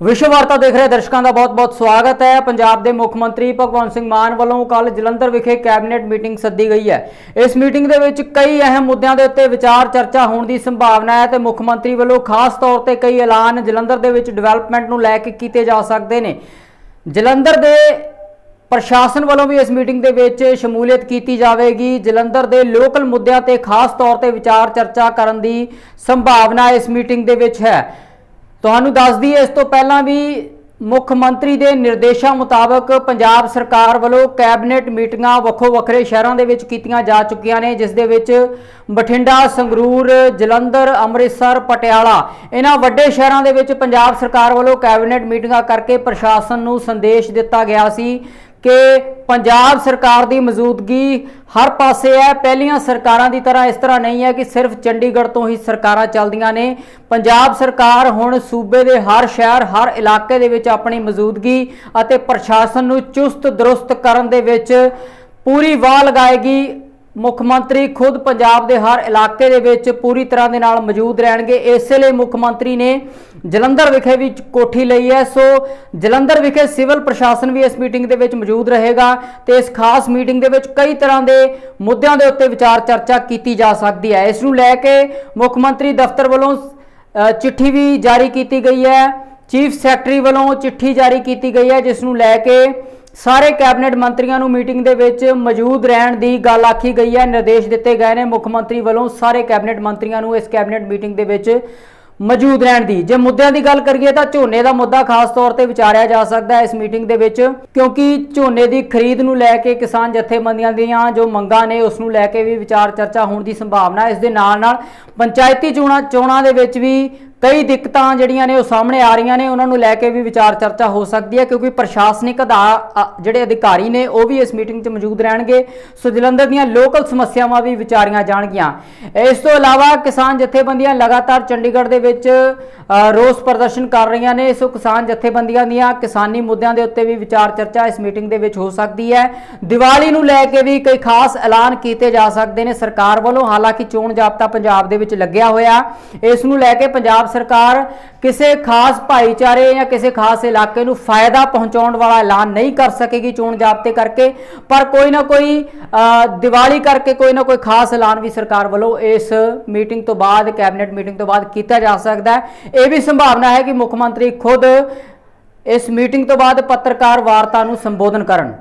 ਵਿਸ਼ਵ ਵਾਰਤਾ ਦੇਖ ਰਹੇ ਦਰਸ਼ਕਾਂ ਦਾ ਬਹੁਤ-ਬਹੁਤ ਸਵਾਗਤ ਹੈ। ਪੰਜਾਬ ਦੇ ਮੁੱਖ ਮੰਤਰੀ ਭਗਵੰਤ ਸਿੰਘ ਮਾਨ ਵੱਲੋਂ ਕੱਲ ਜਲੰਧਰ ਵਿਖੇ ਕੈਬਨਿਟ ਮੀਟਿੰਗ ਸੱਦੀ ਗਈ ਹੈ। ਇਸ ਮੀਟਿੰਗ ਦੇ ਵਿੱਚ ਕਈ ਅਹਿਮ ਮੁੱਦਿਆਂ ਦੇ ਉੱਤੇ ਵਿਚਾਰ ਚਰਚਾ ਹੋਣ ਦੀ ਸੰਭਾਵਨਾ ਹੈ ਤੇ ਮੁੱਖ ਮੰਤਰੀ ਵੱਲੋਂ ਖਾਸ ਤੌਰ ਤੇ ਕਈ ਐਲਾਨ ਜਲੰਧਰ ਦੇ ਵਿੱਚ ਡਿਵੈਲਪਮੈਂਟ ਨੂੰ ਲੈ ਕੇ ਕੀਤੇ ਜਾ ਸਕਦੇ ਨੇ। ਜਲੰਧਰ ਦੇ ਪ੍ਰਸ਼ਾਸਨ ਵੱਲੋਂ ਵੀ ਇਸ ਮੀਟਿੰਗ ਦੇ ਵਿੱਚ ਸ਼ਮੂਲੀਅਤ ਕੀਤੀ ਜਾਵੇਗੀ। ਜਲੰਧਰ ਦੇ ਲੋਕਲ ਮੁੱਦਿਆਂ ਤੇ ਖਾਸ ਤੌਰ ਤੇ ਵਿਚਾਰ ਚਰਚਾ ਕਰਨ ਦੀ ਸੰਭਾਵਨਾ ਇਸ ਮੀਟਿੰਗ ਦੇ ਵਿੱਚ ਹੈ। ਤੁਹਾਨੂੰ ਦੱਸ ਦਈਏ ਇਸ ਤੋਂ ਪਹਿਲਾਂ ਵੀ ਮੁੱਖ ਮੰਤਰੀ ਦੇ ਨਿਰਦੇਸ਼ਾਂ ਮੁਤਾਬਕ ਪੰਜਾਬ ਸਰਕਾਰ ਵੱਲੋਂ ਕੈਬਨਿਟ ਮੀਟਿੰਗਾਂ ਵੱਖੋ ਵੱਖਰੇ ਸ਼ਹਿਰਾਂ ਦੇ ਵਿੱਚ ਕੀਤੀਆਂ ਜਾ ਚੁੱਕੀਆਂ ਨੇ, ਜਿਸ ਦੇ ਵਿੱਚ ਬਠਿੰਡਾ, ਸੰਗਰੂਰ, ਜਲੰਧਰ, ਅੰਮ੍ਰਿਤਸਰ, ਪਟਿਆਲਾ, ਇਹਨਾਂ ਵੱਡੇ ਸ਼ਹਿਰਾਂ ਦੇ ਵਿੱਚ ਪੰਜਾਬ ਸਰਕਾਰ ਵੱਲੋਂ ਕੈਬਨਿਟ ਮੀਟਿੰਗਾਂ ਕਰਕੇ ਪ੍ਰਸ਼ਾਸਨ ਨੂੰ ਸੰਦੇਸ਼ ਦਿੱਤਾ ਗਿਆ ਸੀ। ਕਿ ਪੰਜਾਬ ਸਰਕਾਰ ਦੀ ਮੌਜੂਦਗੀ ਹਰ ਪਾਸੇ ਹੈ। ਪਹਿਲੀਆਂ ਸਰਕਾਰਾਂ ਦੀ ਤਰ੍ਹਾਂ ਇਸ ਤਰ੍ਹਾਂ ਨਹੀਂ ਹੈ ਕਿ ਸਿਰਫ ਚੰਡੀਗੜ੍ਹ ਤੋਂ ਹੀ ਸਰਕਾਰਾਂ ਚੱਲਦੀਆਂ ਨੇ। ਪੰਜਾਬ ਸਰਕਾਰ ਹੁਣ ਸੂਬੇ ਦੇ ਹਰ ਸ਼ਹਿਰ, ਹਰ ਇਲਾਕੇ ਦੇ ਵਿੱਚ ਆਪਣੀ ਮੌਜੂਦਗੀ ਅਤੇ ਪ੍ਰਸ਼ਾਸਨ ਨੂੰ ਚੁਸਤ ਦਰੁਸਤ ਕਰਨ ਦੇ ਵਿੱਚ ਪੂਰੀ ਵਾਹ ਲਗਾਏਗੀ। ਮੁੱਖ ਮੰਤਰੀ ਖੁਦ ਪੰਜਾਬ ਦੇ ਹਰ ਇਲਾਕੇ ਦੇ ਵਿੱਚ ਪੂਰੀ ਤਰ੍ਹਾਂ ਦੇ ਨਾਲ ਮੌਜੂਦ ਰਹਿਣਗੇ। ਇਸੇ ਲਈ ਮੁੱਖ ਮੰਤਰੀ ਨੇ ਜਲੰਧਰ ਵਿਖੇ ਵੀ ਕੋਠੀ ਲਈ ਹੈ। ਸੋ ਜਲੰਧਰ ਵਿਖੇ ਸਿਵਲ ਪ੍ਰਸ਼ਾਸਨ ਵੀ ਇਸ ਮੀਟਿੰਗ ਦੇ ਵਿੱਚ ਮੌਜੂਦ ਰਹੇਗਾ ਤੇ ਇਸ ਖਾਸ ਮੀਟਿੰਗ ਦੇ ਵਿੱਚ ਕਈ ਤਰ੍ਹਾਂ ਦੇ ਮੁੱਦਿਆਂ ਦੇ ਉੱਤੇ ਵਿਚਾਰ ਚਰਚਾ ਕੀਤੀ ਜਾ ਸਕਦੀ ਹੈ। ਇਸ ਨੂੰ ਲੈ ਕੇ ਮੁੱਖ ਮੰਤਰੀ ਦਫ਼ਤਰ ਵੱਲੋਂ ਚਿੱਠੀ ਵੀ ਜਾਰੀ ਕੀਤੀ ਗਈ ਹੈ। ਚੀਫ ਸੈਕਟਰੀ ਵੱਲੋਂ ਚਿੱਠੀ ਜਾਰੀ ਕੀਤੀ ਗਈ ਹੈ, ਜਿਸ ਨੂੰ ਲੈ ਕੇ ਸਾਰੇ ਕੈਬਨਿਟ ਮੰਤਰੀਆਂ ਨੂੰ ਮੀਟਿੰਗ ਦੇ ਵਿੱਚ ਮੌਜੂਦ ਰਹਿਣ ਦੀ ਗੱਲ ਆਖੀ ਗਈ ਹੈ ਨਿਰਦੇਸ਼ ਦਿੱਤੇ ਗਏ ਨੇ ਮੁੱਖ ਮੰਤਰੀ ਵੱਲੋਂ ਸਾਰੇ ਕੈਬਨਿਟ ਮੰਤਰੀਆਂ ਨੂੰ ਇਸ ਕੈਬਨਿਟ ਮੀਟਿੰਗ ਦੇ ਵਿੱਚ ਮੌਜੂਦ ਰਹਿਣ ਦੀ ਜੇ ਮੁੱਦਿਆਂ ਦੀ ਗੱਲ ਕਰੀਏ ਤਾਂ ਝੋਨੇ ਦਾ ਮੁੱਦਾ ਖਾਸ ਤੌਰ ਤੇ ਵਿਚਾਰਿਆ ਜਾ ਸਕਦਾ ਹੈ ਇਸ ਮੀਟਿੰਗ ਦੇ ਵਿੱਚ, ਕਿਉਂਕਿ ਝੋਨੇ ਦੀ ਖਰੀਦ ਨੂੰ ਲੈ ਕੇ ਕਿਸਾਨ ਜਥੇਬੰਦੀਆਂ ਦੀਆਂ ਜੋ ਮੰਗਾਂ ਨੇ, ਉਸ ਨੂੰ ਲੈ ਕੇ ਵੀ ਵਿਚਾਰ ਚਰਚਾ ਹੋਣ ਦੀ ਸੰਭਾਵਨਾ ਹੈ। ਇਸ ਦੇ ਨਾਲ ਨਾਲ ਪੰਚਾਇਤੀ ਚੋਣਾਂ ਚੋਣਾਂ ਦੇ ਵਿੱਚ ਵੀ ਕਈ ਦਿੱਕਤਾਂ ਜਿਹੜੀਆਂ ਨੇ ਉਹ ਸਾਹਮਣੇ ਆ ਰਹੀਆਂ ਨੇ, ਉਹਨਾਂ ਨੂੰ ਲੈ ਕੇ ਵੀ ਵਿਚਾਰ ਚਰਚਾ ਹੋ ਸਕਦੀ ਹੈ ਕਿਉਂਕਿ ਪ੍ਰਸ਼ਾਸਨਿਕ ਅਧਾ- ਜਿਹੜੇ ਅਧਿਕਾਰੀ ਨੇ, ਉਹ ਵੀ ਇਸ ਮੀਟਿੰਗ 'ਚ ਮੌਜੂਦ ਰਹਿਣਗੇ। ਸੋ ਜਲੰਧਰ ਦੀਆਂ ਲੋਕਲ ਸਮੱਸਿਆਵਾਂ ਵੀ ਵਿਚਾਰੀਆਂ ਜਾਣਗੀਆਂ। ਇਸ ਤੋਂ ਇਲਾਵਾ ਕਿਸਾਨ ਜਥੇਬੰਦੀਆਂ ਲਗਾਤਾਰ ਚੰਡੀਗੜ੍ਹ ਦੇ ਵਿੱਚ ਰੋਸ ਪ੍ਰਦਰਸ਼ਨ ਕਰ ਰਹੀਆਂ ਨੇ। ਸੋ ਕਿਸਾਨ ਜਥੇਬੰਦੀਆਂ ਦੀਆਂ ਕਿਸਾਨੀ ਮੁੱਦਿਆਂ ਦੇ ਉੱਤੇ ਵੀ ਵਿਚਾਰ ਚਰਚਾ ਇਸ ਮੀਟਿੰਗ ਦੇ ਵਿੱਚ ਹੋ ਸਕਦੀ ਹੈ। ਦੀਵਾਲੀ ਨੂੰ ਲੈ ਕੇ ਵੀ ਕਈ ਖਾਸ ਐਲਾਨ ਕੀਤੇ ਜਾ ਸਕਦੇ ਨੇ। ਸਰਕਾਰ ਵੱਲੋਂ ਹਾਲਾਂਕਿ ਚੋਣ ਜਾਬਤਾ ਪੰਜਾਬ ਦੇ ਵਿੱਚ ਲੱਗਿਆ ਹੋਇਆ। ਇਸ ਨੂੰ ਲੈ ਕੇ ਪੰਜਾਬ ਸਰਕਾਰ ਕਿਸੇ ਖਾਸ ਭਾਈਚਾਰੇ ਜਾਂ ਕਿਸੇ ਖਾਸ ਇਲਾਕੇ ਨੂੰ ਫਾਇਦਾ ਪਹੁੰਚਾਉਣ ਵਾਲਾ ਐਲਾਨ ਨਹੀਂ ਕਰ ਸਕੇਗੀ ਚੋਣ ਜਾਬਤੇ ਕਰਕੇ, ਪਰ ਕੋਈ ਨਾ ਕੋਈ ਦੀਵਾਲੀ ਕਰਕੇ ਕੋਈ ਨਾ ਕੋਈ ਖਾਸ ਐਲਾਨ ਵੀ ਸਰਕਾਰ ਵੱਲੋਂ ਇਸ ਮੀਟਿੰਗ ਤੋਂ ਬਾਅਦ, ਕੈਬਨਿਟ ਮੀਟਿੰਗ ਤੋਂ ਬਾਅਦ ਕੀਤਾ ਜਾ ਸਕਦਾ ਹੈ। ਇਹ ਵੀ ਸੰਭਾਵਨਾ ਹੈ ਕਿ ਮੁੱਖ ਮੰਤਰੀ ਖੁਦ ਇਸ ਮੀਟਿੰਗ ਤੋਂ ਬਾਅਦ ਪੱਤਰਕਾਰ ਵਾਰਤਾ ਨੂੰ ਸੰਬੋਧਨ ਕਰਨ।